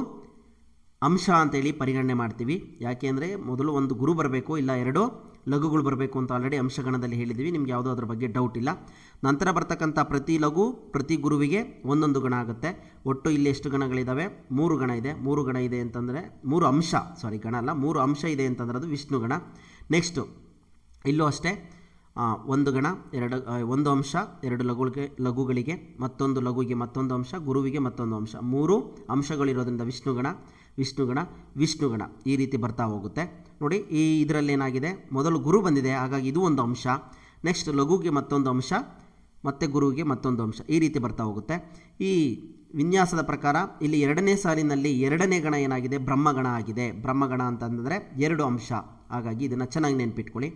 ಅಂಶ ಅಂತೇಳಿ ಪರಿಗಣನೆ ಮಾಡ್ತೀವಿ. ಯಾಕೆ ಅಂದರೆ ಮೊದಲು ಒಂದು ಗುರು ಬರಬೇಕು, ಇಲ್ಲ ಎರಡು ಲಘುಗಳು ಬರಬೇಕು ಅಂತ ಆಲ್ರೆಡಿ ಅಂಶಗಣದಲ್ಲಿ ಹೇಳಿದ್ದೀವಿ. ನಿಮ್ಗೆ ಯಾವುದೋ ಅದ್ರ ಬಗ್ಗೆ ಡೌಟ್ ಇಲ್ಲ. ನಂತರ ಬರ್ತಕ್ಕಂಥ ಪ್ರತಿ ಲಘು, ಪ್ರತಿ ಗುರುವಿಗೆ ಒಂದೊಂದು ಗಣ ಆಗುತ್ತೆ. ಒಟ್ಟು ಇಲ್ಲಿ ಎಷ್ಟು ಗಣಗಳಿದ್ದಾವೆ ಮೂರು ಗಣ ಇದೆ. ಮೂರು ಗಣ ಇದೆ ಅಂತಂದರೆ ಮೂರು ಅಂಶ ಸಾರಿ ಗಣ ಅಲ್ಲ, ಮೂರು ಅಂಶ ಇದೆ ಅಂತಂದ್ರೆ ಅದು ವಿಷ್ಣು ಗಣ. ನೆಕ್ಸ್ಟು ಇಲ್ಲೂ ಅಷ್ಟೇ ಒಂದು ಗಣ, ಎರಡು ಒಂದು ಅಂಶ, ಎರಡು ಲಘುಗಳಿಗೆ ಲಘುಗಳಿಗೆ ಮತ್ತೊಂದು ಲಘುವಿಗೆ ಮತ್ತೊಂದು ಅಂಶ, ಗುರುವಿಗೆ ಮತ್ತೊಂದು ಅಂಶ. ಮೂರು ಅಂಶಗಳಿರೋದ್ರಿಂದ ವಿಷ್ಣುಗಣ ವಿಷ್ಣುಗಣ ವಿಷ್ಣುಗಣ ಈ ರೀತಿ ಬರ್ತಾ ಹೋಗುತ್ತೆ. ನೋಡಿ, ಈ ಇದರಲ್ಲಿ ಏನಾಗಿದೆ? ಮೊದಲು ಗುರು ಬಂದಿದೆ. ಹಾಗಾಗಿ ಇದು ಒಂದು ಅಂಶ. ನೆಕ್ಸ್ಟ್ ಲಘುಗೆ ಮತ್ತೊಂದು ಅಂಶ. ಮತ್ತು ಗುರುವಿಗೆ ಮತ್ತೊಂದು ಅಂಶ. ಈ ರೀತಿ ಬರ್ತಾ ಹೋಗುತ್ತೆ. ಈ ವಿನ್ಯಾಸದ ಪ್ರಕಾರ ಇಲ್ಲಿ ಎರಡನೇ ಸಾಲಿನಲ್ಲಿ ಎರಡನೇ ಗಣ ಏನಾಗಿದೆ? ಬ್ರಹ್ಮಗಣ ಆಗಿದೆ. ಬ್ರಹ್ಮಗಣ ಅಂತಂದರೆ ಎರಡು ಅಂಶ. ಹಾಗಾಗಿ ಇದನ್ನು ಚೆನ್ನಾಗಿ ನೆನ್ಪಿಟ್ಕೊಳ್ಳಿ.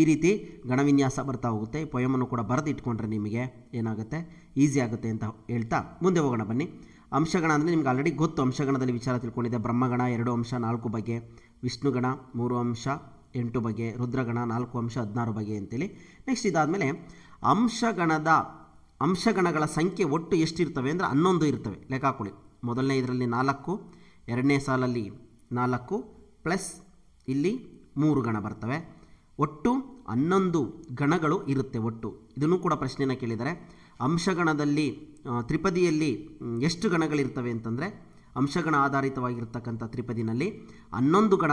ಈ ರೀತಿ ಗಣವಿನ್ಯಾಸ ಬರ್ತಾ ಹೋಗುತ್ತೆ. ಪೊಯಮನ್ನು ಕೂಡ ಬರೆದು ಇಟ್ಕೊಂಡ್ರೆ ನಿಮಗೆ ಏನಾಗುತ್ತೆ? ಈಸಿ ಆಗುತ್ತೆ ಅಂತ ಹೇಳ್ತಾ ಮುಂದೆ ಹೋಗೋಣ ಬನ್ನಿ. ಅಂಶಗಣ ಅಂದರೆ ನಿಮ್ಗೆ ಆಲ್ರೆಡಿ ಗೊತ್ತು ಅಂಶಗಣದಲ್ಲಿ ವಿಚಾರ ತಿಳ್ಕೊಂಡಿದೆ ಬ್ರಹ್ಮಗಣ ಎರಡು ಅಂಶ, ನಾಲ್ಕು ಬಗೆ. ವಿಷ್ಣುಗಣ ಮೂರು ಅಂಶ, ಎಂಟು ಬಗೆ. ರುದ್ರಗಣ ನಾಲ್ಕು ಅಂಶ, ಹದಿನಾರು ಬಗೆ ಅಂತೇಳಿ. ನೆಕ್ಸ್ಟ್ ಇದಾದಮೇಲೆ ಅಂಶಗಣದ, ಅಂಶಗಣಗಳ ಸಂಖ್ಯೆ ಒಟ್ಟು ಎಷ್ಟಿರ್ತವೆ ಅಂದರೆ ಹನ್ನೊಂದು ಇರ್ತವೆ. ಲೆಕ್ಕ ಹಾಕೊಳ್ಳಿ. ಮೊದಲನೇ ಇದರಲ್ಲಿ ನಾಲ್ಕು, ಎರಡನೇ ಸಾಲಲ್ಲಿ ನಾಲ್ಕು ಪ್ಲಸ್ ಇಲ್ಲಿ ಮೂರು ಗಣ ಬರ್ತವೆ. ಒಟ್ಟು ಹನ್ನೊಂದು ಗಣಗಳು ಇರುತ್ತೆ ಒಟ್ಟು. ಇದನ್ನು ಕೂಡ ಪ್ರಶ್ನೆಯನ್ನು ಕೇಳಿದ್ದಾರೆ. ಅಂಶಗಣದಲ್ಲಿ ತ್ರಿಪದಿಯಲ್ಲಿ ಎಷ್ಟು ಗಣಗಳಿರ್ತವೆ ಅಂತಂದರೆ, ಅಂಶಗಣ ಆಧಾರಿತವಾಗಿರ್ತಕ್ಕಂಥ ತ್ರಿಪದಿನಲ್ಲಿ ಹನ್ನೊಂದು ಗಣ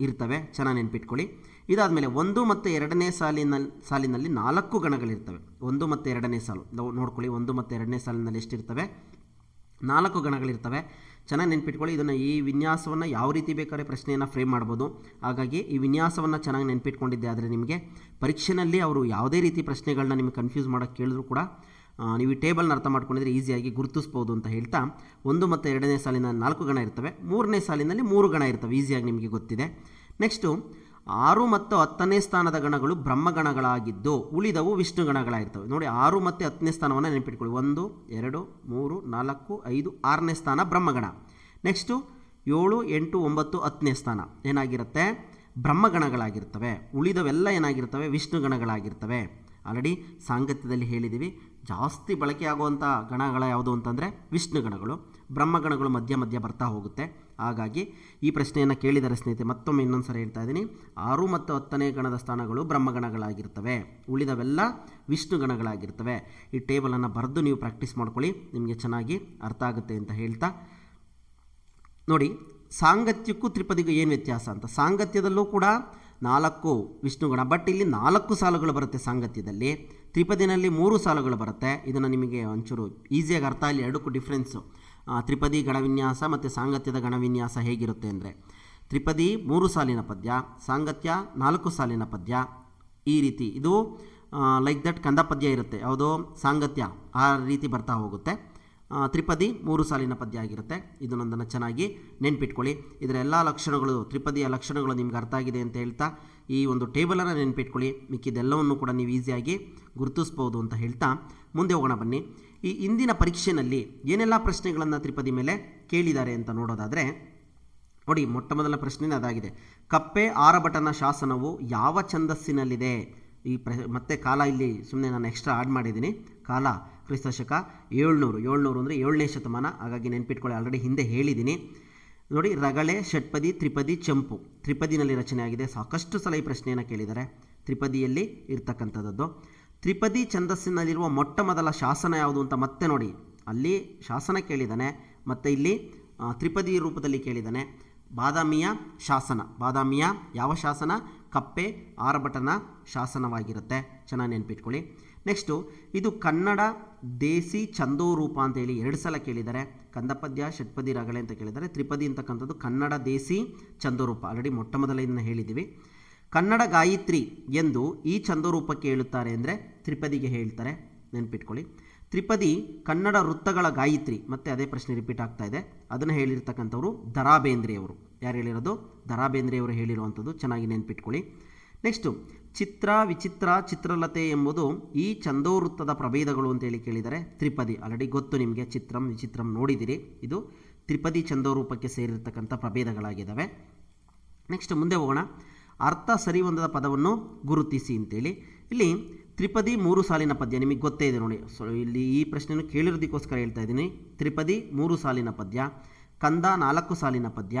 ಇರ್ತವೆ. ಚೆನ್ನಾಗಿ ನೆನ್ಪಿಟ್ಕೊಳ್ಳಿ. ಇದಾದಮೇಲೆ ಒಂದು ಮತ್ತು ಎರಡನೇ ಸಾಲಿನಲ್ಲಿ ಸಾಲಿನಲ್ಲಿ ನಾಲ್ಕು ಗಣಗಳಿರ್ತವೆ. ಒಂದು ಮತ್ತು ಎರಡನೇ ಸಾಲು. ನೋಡ್ಕೊಳ್ಳಿ. ಒಂದು ಮತ್ತು ಎರಡನೇ ಸಾಲಿನಲ್ಲಿ ಎಷ್ಟಿರ್ತವೆ? ನಾಲ್ಕು ಗಣಗಳಿರ್ತವೆ. ಚೆನ್ನಾಗಿ ನೆನ್ಪಿಟ್ಕೊಳ್ಳಿ. ಇದನ್ನು ಈ ವಿನ್ಯಾಸವನ್ನು ಯಾವ ರೀತಿ ಬೇಕಾದ್ರೆ ಪ್ರಶ್ನೆಯನ್ನು ಫ್ರೇಮ್ ಮಾಡ್ಬೋದು. ಹಾಗಾಗಿ ಈ ವಿನ್ಯಾಸವನ್ನು ಚೆನ್ನಾಗಿ ನೆನ್ಪಿಟ್ಕೊಂಡಿದ್ದೆ ಆದರೆ ನಿಮಗೆ ಪರೀಕ್ಷೆನಲ್ಲಿ ಅವರು ಯಾವುದೇ ರೀತಿ ಪ್ರಶ್ನೆಗಳನ್ನ ನಿಮಗೆ ಕನ್ಫ್ಯೂಸ್ ಮಾಡೋಕ್ಕೆ ಕೇಳಿದ್ರು ಕೂಡ ನೀವು ಈ ಟೇಬಲ್ನ ಅರ್ಥ ಮಾಡ್ಕೊಂಡಿದ್ರೆ ಈಸಿಯಾಗಿ ಗುರುತಿಸ್ಬೋದು ಅಂತ ಹೇಳ್ತಾ, ಒಂದು ಮತ್ತು ಎರಡನೇ ಸಾಲಿನ ನಾಲ್ಕು ಗಣ ಇರ್ತವೆ. ಮೂರನೇ ಸಾಲಿನಲ್ಲಿ ಮೂರು ಗಣ ಇರ್ತವೆ. ಈಸಿಯಾಗಿ ನಿಮಗೆ ಗೊತ್ತಿದೆ. ನೆಕ್ಸ್ಟು ಆರು ಮತ್ತು ಹತ್ತನೇ ಸ್ಥಾನದ ಗಣಗಳು ಬ್ರಹ್ಮಗಣಗಳಾಗಿದ್ದು ಉಳಿದವು ವಿಷ್ಣು ಗಣಗಳಾಗಿರ್ತವೆ. ನೋಡಿ, ಆರು ಮತ್ತು ಹತ್ತನೇ ಸ್ಥಾನವನ್ನು ನೆನಪಿಟ್ಕೊಳ್ಳಿ. ಒಂದು, ಎರಡು, ಮೂರು, ನಾಲ್ಕು, ಐದು, ಆರನೇ ಸ್ಥಾನ ಬ್ರಹ್ಮಗಣ. ನೆಕ್ಸ್ಟು ಏಳು, ಎಂಟು, ಒಂಬತ್ತು, ಹತ್ತನೇ ಸ್ಥಾನ. ಏನಾಗಿರುತ್ತೆ? ಬ್ರಹ್ಮಗಣಗಳಾಗಿರ್ತವೆ. ಉಳಿದವೆಲ್ಲ ಏನಾಗಿರ್ತವೆ? ವಿಷ್ಣು ಗಣಗಳಾಗಿರ್ತವೆ. ಆಲ್ರೆಡಿ ಸಾಂಗತ್ಯದಲ್ಲಿ ಹೇಳಿದ್ದೀವಿ ಜಾಸ್ತಿ ಬಳಕೆ ಆಗುವಂಥ ಗಣಗಳ ಯಾವುದು ಅಂತಂದರೆ ವಿಷ್ಣು ಗಣಗಳು ಬ್ರಹ್ಮಗಣಗಳು ಮಧ್ಯ ಮಧ್ಯ ಬರ್ತಾ ಹೋಗುತ್ತೆ. ಹಾಗಾಗಿ ಈ ಪ್ರಶ್ನೆಯನ್ನು ಕೇಳಿದರೆ ಸ್ನೇಹಿತರೆ ಮತ್ತೊಮ್ಮೆ ಇನ್ನೊಂದು ಸರಿ ಹೇಳ್ತಾ ಇದ್ದೀನಿ. ಆರು ಮತ್ತು ಹತ್ತನೇ ಗಣದ ಸ್ಥಾನಗಳು ಬ್ರಹ್ಮಗಣಗಳಾಗಿರ್ತವೆ ಉಳಿದವೆಲ್ಲ ವಿಷ್ಣು ಗಣಗಳಾಗಿರ್ತವೆ. ಈ ಟೇಬಲನ್ನು ಬರೆದು ನೀವು ಪ್ರಾಕ್ಟೀಸ್ ಮಾಡ್ಕೊಳ್ಳಿ, ನಿಮಗೆ ಚೆನ್ನಾಗಿ ಅರ್ಥ ಆಗುತ್ತೆ ಅಂತ ಹೇಳ್ತಾ. ನೋಡಿ, ಸಾಂಗತ್ಯಕ್ಕೂ ತ್ರಿಪದಿಗೂ ಏನು ವ್ಯತ್ಯಾಸ ಅಂತ? ಸಾಂಗತ್ಯದಲ್ಲೂ ಕೂಡ ನಾಲ್ಕು ವಿಷ್ಣುಗಣ. ಬಟ್ ಇಲ್ಲಿ ನಾಲ್ಕು ಸಾಲುಗಳು ಬರುತ್ತೆ ಸಾಂಗತ್ಯದಲ್ಲಿ. ತ್ರಿಪದಿನಲ್ಲಿ ಮೂರು ಸಾಲುಗಳು ಬರುತ್ತೆ. ಇದನ್ನು ನಿಮಗೆ ಒಂಚೂರು ಈಸಿಯಾಗಿ ಅರ್ಥ ಆಗಲಿ, ಎರಡಕ್ಕೂ ಡಿಫ್ರೆನ್ಸು ತ್ರಿಪದಿ ಗಣವಿನ್ಯಾಸ ಮತ್ತು ಸಾಂಗತ್ಯದ ಗಣವಿನ್ಯಾಸ ಹೇಗಿರುತ್ತೆ ಅಂದರೆ, ತ್ರಿಪದಿ ಮೂರು ಸಾಲಿನ ಪದ್ಯ, ಸಾಂಗತ್ಯ ನಾಲ್ಕು ಸಾಲಿನ ಪದ್ಯ, ಈ ರೀತಿ. ಇದು ಲೈಕ್ ದಟ್ ಕಂದ ಪದ್ಯ ಇರುತ್ತೆ. ಯಾವುದೋ? ಸಾಂಗತ್ಯ. ಆ ರೀತಿ ಬರ್ತಾ ಹೋಗುತ್ತೆ. ತ್ರಿಪದಿ ಮೂರು ಸಾಲಿನ ಪದ್ಯ ಆಗಿರುತ್ತೆ. ಇದನ್ನೊಂದನ್ನು ಚೆನ್ನಾಗಿ ನೆನ್ಪಿಟ್ಕೊಳ್ಳಿ. ಇದರ ಎಲ್ಲ ಲಕ್ಷಣಗಳು, ತ್ರಿಪದಿಯ ಲಕ್ಷಣಗಳು ನಿಮ್ಗೆ ಅರ್ಥ ಆಗಿದೆ ಅಂತ ಹೇಳ್ತಾ ಈ ಒಂದು ಟೇಬಲನ್ನು ನೆನ್ಪಿಟ್ಕೊಳ್ಳಿ. ಮಿಕ್ಕಿದೆಲ್ಲವನ್ನು ಕೂಡ ನೀವು ಈಸಿಯಾಗಿ ಗುರುತಿಸ್ಬೋದು ಅಂತ ಹೇಳ್ತಾ ಮುಂದೆ ಹೋಗೋಣ ಬನ್ನಿ. ಈ ಇಂದಿನ ಪರೀಕ್ಷೆಯಲ್ಲಿ ಏನೆಲ್ಲ ಪ್ರಶ್ನೆಗಳನ್ನು ತ್ರಿಪದಿ ಮೇಲೆ ಕೇಳಿದ್ದಾರೆ ಅಂತ ನೋಡೋದಾದರೆ, ನೋಡಿ, ಮೊಟ್ಟ ಮೊದಲ ಪ್ರಶ್ನೆ ಅದಾಗಿದೆ. ಕಪ್ಪೆ ಆರಭಟನ ಶಾಸನವು ಯಾವ ಛಂದಸ್ಸಿನಲ್ಲಿದೆ? ಈ ಪ್ರ ಮತ್ತೆ ಕಾಲ ಇಲ್ಲಿ ಸುಮ್ಮನೆ ನಾನು ಎಕ್ಸ್ಟ್ರಾ ಆಡ್ ಮಾಡಿದ್ದೀನಿ. ಕಾಲ ಕ್ರಿಸ್ತ ಶಕ ಏಳ್ನೂರು ಏಳ್ನೂರು ಅಂದರೆ ಏಳನೇ ಶತಮಾನ. ಹಾಗಾಗಿ ನೆನ್ಪಿಟ್ಕೊಳ್ಳಿ ಆಲ್ರೆಡಿ ಹಿಂದೆ ಹೇಳಿದ್ದೀನಿ. ನೋಡಿ, ರಗಳೆ, ಷಟ್ಪದಿ, ತ್ರಿಪದಿ, ಚಂಪು. ತ್ರಿಪದಿನಲ್ಲಿ ರಚನೆಯಾಗಿದೆ ಸಾಕಷ್ಟು ಸಲ ಈ ಪ್ರಶ್ನೆಯನ್ನು ಕೇಳಿದ್ದಾರೆ. ತ್ರಿಪದಿಯಲ್ಲಿ ಇರ್ತಕ್ಕಂಥದ್ದು. ತ್ರಿಪದಿ ಛಂದಸ್ಸಿನಲ್ಲಿರುವ ಮೊಟ್ಟ ಮೊದಲ ಶಾಸನ ಯಾವುದು ಅಂತ ಮತ್ತೆ ನೋಡಿ. ಅಲ್ಲಿ ಶಾಸನ ಕೇಳಿದ್ದಾನೆ, ಮತ್ತು ಇಲ್ಲಿ ತ್ರಿಪದಿ ರೂಪದಲ್ಲಿ ಕೇಳಿದ್ದಾನೆ. ಬಾದಾಮಿಯ ಶಾಸನ. ಬಾದಾಮಿಯ ಯಾವ ಶಾಸನ? ಕಪ್ಪೆ, ಆರಭಟನ ಶಾಸನವಾಗಿರುತ್ತೆ. ಚೆನ್ನಾಗಿ ನೆನ್ಪಿಟ್ಕೊಳ್ಳಿ. ನೆಕ್ಸ್ಟು ಇದು ಕನ್ನಡ ದೇಸಿ ಛಂದೋರೂಪ ಅಂತೇಳಿ ಎರಡು ಸಲ ಕೇಳಿದ್ದಾರೆ. ಕಂದಪದ್ಯ, ಷಟ್ಪದಿ, ರಗಳೆ ಅಂತ ಕೇಳಿದ್ದಾರೆ. ತ್ರಿಪದಿ ಅಂತಕ್ಕಂಥದ್ದು ಕನ್ನಡ ದೇಸಿ ಛಂದೋರೂಪ ಆಲ್ರೆಡಿ ಮೊಟ್ಟ ಮೊದಲ ಇದನ್ನು ಹೇಳಿದ್ದೀವಿ. ಕನ್ನಡ ಗಾಯತ್ರಿ ಎಂದು ಈ ಛಂದೋರೂಪಕ್ಕೆ ಹೇಳುತ್ತಾರೆ ಅಂದರೆ ತ್ರಿಪದಿಗೆ ಹೇಳ್ತಾರೆ. ನೆನ್ಪಿಟ್ಕೊಳ್ಳಿ. ತ್ರಿಪದಿ ಕನ್ನಡ ವೃತ್ತಗಳ ಗಾಯತ್ರಿ. ಮತ್ತೆ ಅದೇ ಪ್ರಶ್ನೆ ರಿಪೀಟ್ ಆಗ್ತಾ ಇದೆ. ಅದನ್ನು ಹೇಳಿರ್ತಕ್ಕಂಥವ್ರು ದರಾ ಬೇಂದ್ರೆಯವರು ಯಾರು ಹೇಳಿರೋದು? ದರಾ ಬೇಂದ್ರೆಯವರು ಹೇಳಿರುವಂಥದ್ದು. ಚೆನ್ನಾಗಿ ನೆನ್ಪಿಟ್ಕೊಳ್ಳಿ. ನೆಕ್ಸ್ಟು ಚಿತ್ರ ವಿಚಿತ್ರ ಚಿತ್ರಲತೆ ಎಂಬುದು ಈ ಚಂದೋವೃತ್ತದ ಪ್ರಭೇದಗಳು ಅಂತೇಳಿ ಕೇಳಿದರೆ ತ್ರಿಪದಿ. ಆಲ್ರೆಡಿ ಗೊತ್ತು ನಿಮಗೆ, ಚಿತ್ರಂ ವಿಚಿತ್ರಂ ನೋಡಿದಿರಿ. ಇದು ತ್ರಿಪದಿ ಚಂದೋರೂಪಕ್ಕೆ ಸೇರಿರ್ತಕ್ಕಂಥ ಪ್ರಭೇದಗಳಾಗಿದ್ದಾವೆ. ನೆಕ್ಸ್ಟ್ ಮುಂದೆ ಹೋಗೋಣ. ಅರ್ಥ ಸರಿ ಹೊಂದದ ಪದವನ್ನು ಗುರುತಿಸಿ ಅಂತೇಳಿ. ಇಲ್ಲಿ ತ್ರಿಪದಿ ಮೂರು ಸಾಲಿನ ಪದ್ಯ ನಿಮಗೆ ಗೊತ್ತೇ ಇದೆ ನೋಡಿ. ಸೊ ಇಲ್ಲಿ ಈ ಪ್ರಶ್ನೆಯನ್ನು ಕೇಳಿರೋದಕ್ಕೋಸ್ಕರ ಹೇಳ್ತಾ ಇದ್ದೀನಿ. ತ್ರಿಪದಿ ಮೂರು ಸಾಲಿನ ಪದ್ಯ. ಕಂದ ನಾಲ್ಕು ಸಾಲಿನ ಪದ್ಯ,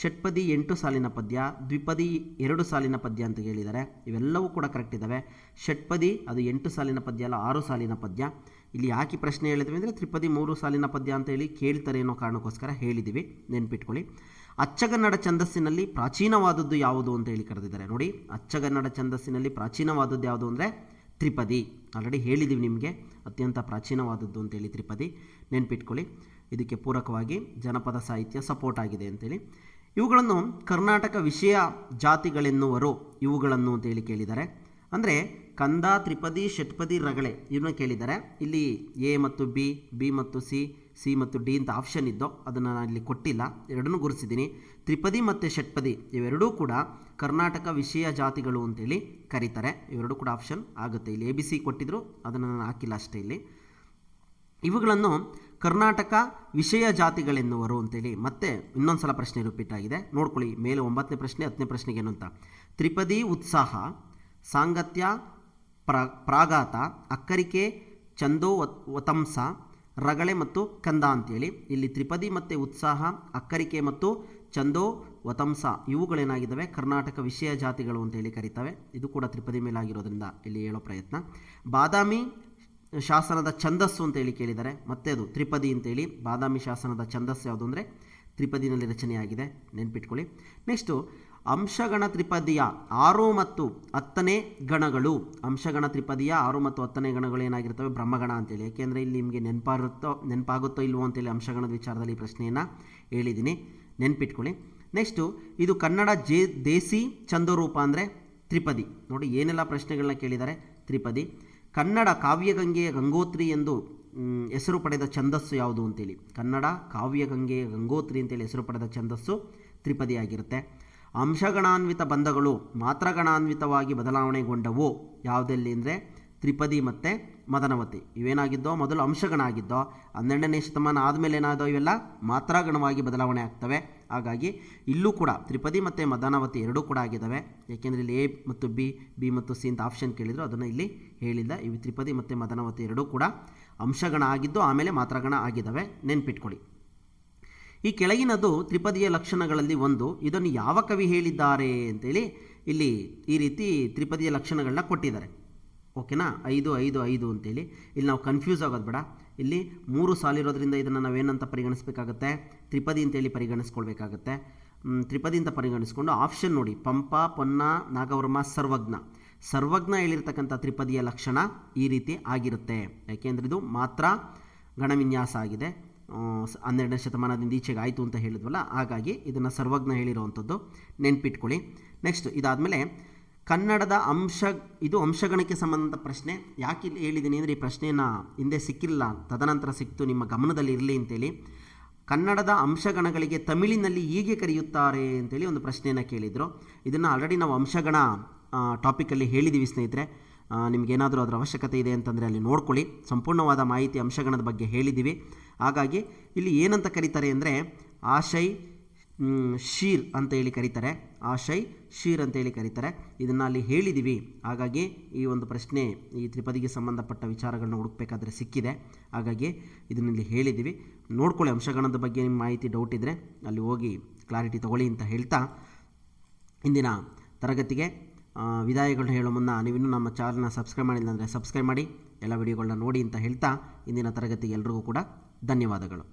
ಷಟ್ಪದಿ ಎಂಟು ಸಾಲಿನ ಪದ್ಯ, ದ್ವಿಪದಿ ಎರಡು ಸಾಲಿನ ಪದ್ಯ ಅಂತ ಹೇಳಿದ್ದಾರೆ ಇವೆಲ್ಲವೂ ಕೂಡ ಕರೆಕ್ಟ್ ಇದ್ದಾವೆ ಷಟ್ಪದಿ, ಅದು ಎಂಟು ಸಾಲಿನ ಪದ್ಯ ಅಲ್ಲ, ಆರು ಸಾಲಿನ ಪದ್ಯ. ಇಲ್ಲಿ ಯಾಕೆ ಪ್ರಶ್ನೆ ಹೇಳಿದ್ವಿ ಅಂದರೆ ತ್ರಿಪದಿ ಮೂರು ಸಾಲಿನ ಪದ್ಯ ಅಂತ ಹೇಳಿ ಕೇಳ್ತಾರೆ ಅನ್ನೋ ಕಾರಣಕ್ಕೋಸ್ಕರ ಹೇಳಿದ್ದೀವಿ ನೆನ್ಪಿಟ್ಕೊಳ್ಳಿ. ಅಚ್ಚಗನ್ನಡ ಛಂದಸ್ಸಿನಲ್ಲಿ ಪ್ರಾಚೀನವಾದದ್ದು ಯಾವುದು ಅಂತ ಹೇಳಿ ಕರೆದಿದ್ದಾರೆ. ನೋಡಿ, ಅಚ್ಚಗನ್ನಡ ಛಂದಸ್ಸಿನಲ್ಲಿ ಪ್ರಾಚೀನವಾದದ್ದು ಯಾವುದು ಅಂದರೆ ತ್ರಿಪದಿ. ಆಲ್ರೆಡಿ ಹೇಳಿದ್ದೀವಿ ನಿಮಗೆ, ಅತ್ಯಂತ ಪ್ರಾಚೀನವಾದದ್ದು ಅಂತೇಳಿ ತ್ರಿಪದಿ. ನೆನ್ಪಿಟ್ಕೊಳ್ಳಿ. ಇದಕ್ಕೆ ಪೂರಕವಾಗಿ ಜನಪದ ಸಾಹಿತ್ಯ ಸಪೋರ್ಟ್ ಆಗಿದೆ ಅಂತೇಳಿ ಇವುಗಳನ್ನು ಕರ್ನಾಟಕ ವಿಷಯ ಜಾತಿಗಳೆನ್ನುವರು ಇವುಗಳನ್ನು ಅಂತೇಳಿ ಕೇಳಿದ್ದಾರೆ. ಅಂದರೆ ಕಂದ, ತ್ರಿಪದಿ, ಷಟ್ಪದಿ, ರಗಳೆ ಇವನ್ನ ಕೇಳಿದ್ದಾರೆ. ಇಲ್ಲಿ ಎ ಮತ್ತು ಬಿ ಬಿ ಮತ್ತು ಸಿ ಸಿ ಮತ್ತು ಡಿ ಅಂತ ಆಪ್ಷನ್ ಇದ್ದೋ, ಅದನ್ನು ನಾನು ಇಲ್ಲಿ ಕೊಟ್ಟಿಲ್ಲ. ಎರಡನ್ನೂ ಗುರುತಿಸಿದ್ದೀನಿ. ತ್ರಿಪದಿ ಮತ್ತು ಷಟ್ಪದಿ ಇವೆರಡೂ ಕೂಡ ಕರ್ನಾಟಕ ವಿಷಯ ಜಾತಿಗಳು ಅಂತೇಳಿ ಕರೀತಾರೆ. ಇವೆರಡೂ ಕೂಡ ಆಪ್ಷನ್ ಆಗುತ್ತೆ. ಇಲ್ಲಿ ಎ ಬಿ ಸಿ ಕೊಟ್ಟಿದ್ರು, ಅದನ್ನು ನಾನು ಹಾಕಿಲ್ಲ ಅಷ್ಟೇ ಇಲ್ಲಿ. ಇವುಗಳನ್ನು ಕರ್ನಾಟಕ ವಿಷಯ ಜಾತಿಗಳೆನ್ನುವರು ಅಂತೇಳಿ ಮತ್ತೆ ಇನ್ನೊಂದು ಸಲ ಪ್ರಶ್ನೆ ರಿಪೀಟ್ ಆಗಿದೆ ನೋಡ್ಕೊಳ್ಳಿ, ಮೇಲೆ ಒಂಬತ್ತನೇ ಪ್ರಶ್ನೆ, ಹತ್ತನೇ ಪ್ರಶ್ನೆಗೆ ಏನು ಅಂತ ತ್ರಿಪದಿ ಉತ್ಸಾಹ, ಸಾಂಗತ್ಯ, ಪ್ರಾ ಪ್ರಾಗಾತ ಅಕ್ಕರಿಕೆ, ಚಂದೋ ವತ್- ವತಂಸ, ರಗಳೆ ಮತ್ತು ಕಂದ ಅಂತೇಳಿ. ಇಲ್ಲಿ ತ್ರಿಪದಿ ಮತ್ತು ಉತ್ಸಾಹ, ಅಕ್ಕರಿಕೆ ಮತ್ತು ಚಂದೋ, ವತಂಸ ಇವುಗಳೇನಾಗಿದ್ದಾವೆ? ಕರ್ನಾಟಕ ವಿಷಯ ಜಾತಿಗಳು ಅಂತೇಳಿ ಕರೀತವೆ. ಇದು ಕೂಡ ತ್ರಿಪದಿ ಮೇಲಾಗಿರೋದ್ರಿಂದ ಇಲ್ಲಿ ಹೇಳೋ ಪ್ರಯತ್ನ. ಬಾದಾಮಿ ಶಾಸನದ ಛಂದಸ್ಸು ಅಂತೇಳಿ ಕೇಳಿದ್ದಾರೆ. ಮತ್ತೆ ಅದು ತ್ರಿಪದಿ ಅಂತೇಳಿ. ಬಾದಾಮಿ ಶಾಸನದ ಛಂದಸ್ಸು ಯಾವುದು ಅಂದರೆ ತ್ರಿಪದಿನಲ್ಲಿ ರಚನೆಯಾಗಿದೆ. ನೆನ್ಪಿಟ್ಕೊಳ್ಳಿ. ನೆಕ್ಸ್ಟು, ಅಂಶಗಣ ತ್ರಿಪದಿಯ ಆರು ಮತ್ತು ಹತ್ತನೇ ಗಣಗಳು. ಅಂಶಗಣ ತ್ರಿಪದಿಯ ಆರು ಮತ್ತು ಹತ್ತನೇ ಗಣಗಳು ಏನಾಗಿರ್ತವೆ? ಬ್ರಹ್ಮಗಣ ಅಂತೇಳಿ. ಯಾಕೆಂದರೆ ಇಲ್ಲಿ ನಿಮಗೆ ನೆನಪಾಗುತ್ತೋ ನೆನಪಾಗುತ್ತೋ ಇಲ್ವೋ ಅಂತೇಳಿ ಅಂಶಗಣದ ವಿಚಾರದಲ್ಲಿ ಪ್ರಶ್ನೆಯನ್ನು ಹೇಳಿದ್ದೀನಿ. ನೆನ್ಪಿಟ್ಕೊಳ್ಳಿ. ನೆಕ್ಸ್ಟು ಇದು ಕನ್ನಡ ಜೇ, ದೇಸಿ ಚಂದರೂಪ ಅಂದರೆ ತ್ರಿಪದಿ. ನೋಡಿ, ಏನೆಲ್ಲ ಪ್ರಶ್ನೆಗಳನ್ನ ಕೇಳಿದ್ದಾರೆ? ತ್ರಿಪದಿ. ಕನ್ನಡ ಕಾವ್ಯಗಂಗೆಯ ಗಂಗೋತ್ರಿ ಎಂದು ಹೆಸರು ಪಡೆದ ಛಂದಸ್ಸು ಯಾವುದು ಅಂತೇಳಿ? ಕನ್ನಡ ಕಾವ್ಯಗಂಗೆಯ ಗಂಗೋತ್ರಿ ಅಂತೇಳಿ ಹೆಸರು ಪಡೆದ ಛಂದಸ್ಸು ತ್ರಿಪದಿಯಾಗಿರುತ್ತೆ. ಅಂಶಗಣಾನ್ವಿತ ಬಂಧಗಳು ಮಾತ್ರಗಣಾನ್ವಿತವಾಗಿ ಬದಲಾವಣೆಗೊಂಡವು ಯಾವುದೆಲ್ಲಿ ಅಂದರೆ ತ್ರಿಪದಿ ಮತ್ತು ಮದನವತಿ. ಇವೇನಾಗಿದ್ದೋ? ಮೊದಲು ಅಂಶಗಣ ಆಗಿದ್ದೋ? ಹನ್ನೆರಡನೇ ಶತಮಾನ ಆದಮೇಲೆ ಏನಾದೋ ಇವೆಲ್ಲ ಮಾತ್ರಗಣವಾಗಿ ಬದಲಾವಣೆ ಆಗ್ತವೆ. ಹಾಗಾಗಿ ಇಲ್ಲೂ ಕೂಡ ತ್ರಿಪದಿ ಮತ್ತು ಮದನವತಿ ಎರಡೂ ಕೂಡ ಆಗಿದ್ದಾವೆ. ಏಕೆಂದರೆ ಇಲ್ಲಿ ಎ ಮತ್ತು ಬಿ ಬಿ ಮತ್ತು ಸಿ ಅಂತ ಆಪ್ಷನ್ ಕೇಳಿದ್ರು. ಅದನ್ನು ಇಲ್ಲಿ ಹೇಳಿಲ್ಲ. ಇವು ತ್ರಿಪದಿ ಮತ್ತು ಮದನಾವತಿ ಎರಡೂ ಕೂಡ ಅಂಶಗಣ ಆಗಿದ್ದು ಆಮೇಲೆ ಮಾತ್ರಗಣ ಆಗಿದ್ದಾವೆ. ನೆನ್ಪಿಟ್ಕೊಳ್ಳಿ. ಈ ಕೆಳಗಿನದು ತ್ರಿಪದಿಯ ಲಕ್ಷಣಗಳಲ್ಲಿ ಒಂದು. ಇದನ್ನು ಯಾವ ಕವಿ ಹೇಳಿದ್ದಾರೆ ಅಂತೇಳಿ ಇಲ್ಲಿ ಈ ರೀತಿ ತ್ರಿಪದಿಯ ಲಕ್ಷಣಗಳನ್ನ ಕೊಟ್ಟಿದ್ದಾರೆ. ಓಕೆನಾ? ಐದು ಐದು ಐದು ಅಂತೇಳಿ. ಇಲ್ಲಿ ನಾವು ಕನ್ಫ್ಯೂಸ್ ಆಗೋದು ಬೇಡ. ಇಲ್ಲಿ ಮೂರು ಸಾಲಿರೋದ್ರಿಂದ ಇದನ್ನು ನಾವೇನಂತ ಪರಿಗಣಿಸಬೇಕಾಗತ್ತೆ? ತ್ರಿಪದಿ ಅಂತೇಳಿ ಪರಿಗಣಿಸ್ಕೊಳ್ಬೇಕಾಗತ್ತೆ. ತ್ರಿಪದಿ ಅಂತ ಪರಿಗಣಿಸ್ಕೊಂಡು ಆಪ್ಷನ್ ನೋಡಿ. ಪಂಪ, ಪೊನ್ನ, ನಾಗವರ್ಮ, ಸರ್ವಜ್ಞ. ಸರ್ವಜ್ಞ ಹೇಳಿರ್ತಕ್ಕಂಥ ತ್ರಿಪದಿಯ ಲಕ್ಷಣ ಈ ರೀತಿ ಆಗಿರುತ್ತೆ. ಯಾಕೆಂದರೆ ಇದು ಮಾತ್ರ ಗಣವಿನ್ಯಾಸ ಆಗಿದೆ. ಹನ್ನೆರಡನೇ ಶತಮಾನದಿಂದ ಈಚೆಗೆ ಆಯಿತು ಅಂತ ಹೇಳಿದ್ವಲ್ಲ, ಹಾಗಾಗಿ ಇದನ್ನು ಸರ್ವಜ್ಞ ಹೇಳಿರುವಂಥದ್ದು ನೆನ್ಪಿಟ್ಕೊಳ್ಳಿ. ನೆಕ್ಸ್ಟ್ ಇದಾದಮೇಲೆ ಕನ್ನಡದ ಅಂಶ, ಇದು ಅಂಶಗಣಕ್ಕೆ ಸಂಬಂಧ ಪ್ರಶ್ನೆ. ಯಾಕೆ ಹೇಳಿದ್ದೀನಿ ಅಂದರೆ ಈ ಪ್ರಶ್ನೆಯನ್ನು ಹಿಂದೆ ಸಿಕ್ಕಿಲ್ಲ. ತದನಂತರ ಸಿಕ್ತು, ನಿಮ್ಮ ಗಮನದಲ್ಲಿ ಇರಲಿ ಅಂತೇಳಿ. ಕನ್ನಡದ ಅಂಶಗಣಗಳಿಗೆ ತಮಿಳಿನಲ್ಲಿ ಹೀಗೆ ಕರೆಯುತ್ತಾರೆ ಅಂತೇಳಿ ಒಂದು ಪ್ರಶ್ನೆಯನ್ನು ಕೇಳಿದರು. ಇದನ್ನು ಆಲ್ರೆಡಿ ನಾವು ಅಂಶಗಣ ಟಾಪಿಕಲ್ಲಿ ಹೇಳಿದ್ದೀವಿ ಸ್ನೇಹಿತರೆ. ನಿಮಗೇನಾದರೂ ಅದರ ಅವಶ್ಯಕತೆ ಇದೆ ಅಂತಂದರೆ ಅಲ್ಲಿ ನೋಡ್ಕೊಳ್ಳಿ. ಸಂಪೂರ್ಣವಾದ ಮಾಹಿತಿ ಅಂಶಗಣದ ಬಗ್ಗೆ ಹೇಳಿದ್ದೀವಿ ಹಾಗಾಗಿ ಇಲ್ಲಿ ಏನಂತ ಕರೀತಾರೆ ಅಂದರೆ ಆಶೈ ಶೀರ್ ಅಂತ ಹೇಳಿ ಕರೀತಾರೆ. ಆಶೈ ಶೀರ್ ಅಂತ ಹೇಳಿ ಕರೀತಾರೆ. ಇದನ್ನು ಅಲ್ಲಿ ಹೇಳಿದ್ದೀವಿ ಹಾಗಾಗಿ ಈ ಒಂದು ಪ್ರಶ್ನೆ ಈ ತ್ರಿಪದಿಗೆ ಸಂಬಂಧಪಟ್ಟ ವಿಚಾರಗಳನ್ನ ಹುಡುಕ್ಬೇಕಾದ್ರೆ ಸಿಕ್ಕಿದೆ. ಹಾಗಾಗಿ ಇದನ್ನಲ್ಲಿ ಹೇಳಿದ್ದೀವಿ ನೋಡ್ಕೊಳ್ಳಿ ಅಂಶಗಣದ ಬಗ್ಗೆ ನಿಮ್ಮ ಮಾಹಿತಿ ಡೌಟ್ ಇದ್ದರೆ ಅಲ್ಲಿ ಹೋಗಿ ಕ್ಲಾರಿಟಿ ತಗೊಳ್ಳಿ ಅಂತ ಹೇಳ್ತಾ ಇಂದಿನ ತರಗತಿಗೆ ವಿದಾಯಗಳನ್ನ ಹೇಳೋ ಮುನ್ನ ನೀವಿನ್ನೂ ನಮ್ಮ ಚಾನಲ್ನ ಸಬ್ಸ್ಕ್ರೈಬ್ ಮಾಡಿಲ್ಲ ಅಂದರೆ ಸಬ್ಸ್ಕ್ರೈಬ್ ಮಾಡಿ, ಎಲ್ಲ ವಿಡಿಯೋಗಳನ್ನ ನೋಡಿ ಅಂತ ಹೇಳ್ತಾ ಇಂದಿನ ತರಗತಿಗೆ ಎಲ್ರಿಗೂ ಕೂಡ ಧನ್ಯವಾದಗಳು.